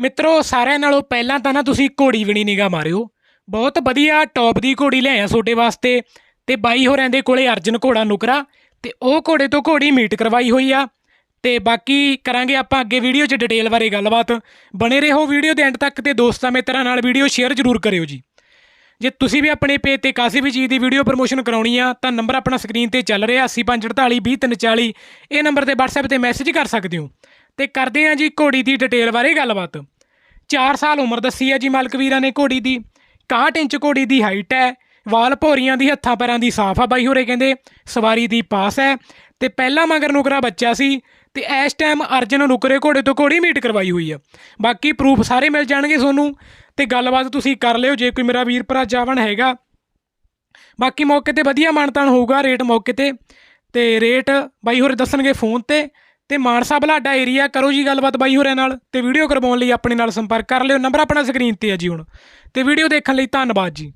ਮਿੱਤਰੋ, ਸਾਰਿਆਂ ਨਾਲੋਂ ਪਹਿਲਾਂ ਤਾਂ ਨਾ ਤੁਸੀਂ ਘੋੜੀ ਵੀ ਨਹੀਂ ਨਿਗਾ ਮਾਰਿਓ। ਬਹੁਤ ਵਧੀਆ ਟੌਪ ਦੀ ਘੋੜੀ ਲਿਆਇਆ ਤੁਹਾਡੇ ਵਾਸਤੇ। ਤੇ ਬਾਈ ਹੋਰਾਂ ਦੇ ਕੋਲੇ ਅਰਜਨ ਘੋੜਾ ਨੁਕਰਾ, ਤੇ ਉਹ ਘੋੜੇ ਤੋਂ ਘੋੜੀ ਮੀਟ ਕਰਵਾਈ ਹੋਈ ਆ। ਤੇ ਬਾਕੀ ਕਰਾਂਗੇ ਆਪਾਂ ਅੱਗੇ ਵੀਡੀਓ 'ਚ ਡਿਟੇਲ ਬਾਰੇ ਗੱਲਬਾਤ। ਬਣੇ ਰਹੋ ਵੀਡੀਓ ਦੇ ਐਂਡ ਤੱਕ ਤੇ ਦੋਸਤਾਂ ਮਿੱਤਰਾਂ ਨਾਲ ਵੀਡੀਓ ਸ਼ੇਅਰ ਜ਼ਰੂਰ ਕਰਿਓ ਜੀ। ਜੇ ਤੁਸੀਂ ਵੀ ਆਪਣੇ ਪੇਜ ਤੇ ਕਾਸੀ ਵੀ ਚੀਜ਼ ਦੀ ਵੀਡੀਓ ਪ੍ਰਮੋਸ਼ਨ ਕਰਾਉਣੀ ਆ, ਤਾਂ ਨੰਬਰ ਆਪਣਾ ਸਕਰੀਨ ਤੇ ਚੱਲ ਰਿਹਾ 8548 ਇਹ ਨੰਬਰ ਤੇ WhatsApp ਤੇ ਮੈਸੇਜ ਕਰ ਸਕਦੇ ਹੋ। ਤੇ ਕਰਦੇ ਹਾਂ ਜੀ ਘੋੜੀ ਦੀ ਡਿਟੇਲ ਬਾਰੇ ਗੱਲਬਾਤ। 4 ਸਾਲ ਉਮਰ ਦੱਸੀ ਹੈ ਜੀ ਮਾਲਕ ਵੀਰਾਂ ਨੇ ਘੋੜੀ ਦੀ। 61 ਇੰਚ ਘੋੜੀ ਦੀ ਹਾਈਟ ਹੈ। ਵਾਲ ਭੋਰੀਆਂ ਦੀ, ਹੱਥਾਂ ਪੈਰਾਂ ਦੀ ਸਾਫ਼ ਆ ਬਾਈ ਹੋਰੇ ਕਹਿੰਦੇ। ਸਵਾਰੀ ਦੀ ਪਾਸ ਹੈ। ਤੇ ਪਹਿਲਾ ਮਗਰ ਨੁਕਰਾ ਬੱਚਾ ਸੀ ਤੇ ਇਸ ਟਾਈਮ ਅਰਜਨ ਨੁਕਰੇ ਘੋੜੇ ਤੋਂ ਘੋੜੀ ਮੀਟ ਕਰਵਾਈ ਹੋਈ ਆ ਬਾਕੀ ਪ੍ਰੂਫ ਸਾਰੇ ਮਿਲ ਜਾਣਗੇ ਤੁਹਾਨੂੰ। ਤੇ ਗੱਲਬਾਤ ਤੁਸੀਂ ਕਰ ਲਿਓ ਜੇ ਕੋਈ ਮੇਰਾ ਵੀਰ ਭਰਾ ਜਾਵਣ ਹੈਗਾ। ਬਾਕੀ ਮੌਕੇ ਤੇ ਵਧੀਆ ਮਾਨਤਾਨ ਹੋਊਗਾ ਰੇਟ ਮੌਕੇ ਤੇ। ਤੇ ਰੇਟ ਬਾਈ ਹੋਰ ਦੱਸਣਗੇ ਫੋਨ ਤੇ। ਤੇ ਮਾਨਸਾ ਬਲਾਡਾ ਏਰੀਆ ਕਰੋ ਜੀ ਗੱਲਬਾਤ ਬਾਈ ਹੋਰਾਂ ਨਾਲ ਤੇ ਵੀਡੀਓ ਕਰਵਾਉਣ ਲਈ ਆਪਣੇ ਨਾਲ ਸੰਪਰਕ ਕਰ ਲਿਓ। ਨੰਬਰ ਆਪਣਾ ਸਕਰੀਨ ਤੇ ਹੈ ਜੀ ਹੁਣ। ਤੇ ਵੀਡੀਓ ਦੇਖਣ ਲਈ ਧੰਨਵਾਦ ਜੀ।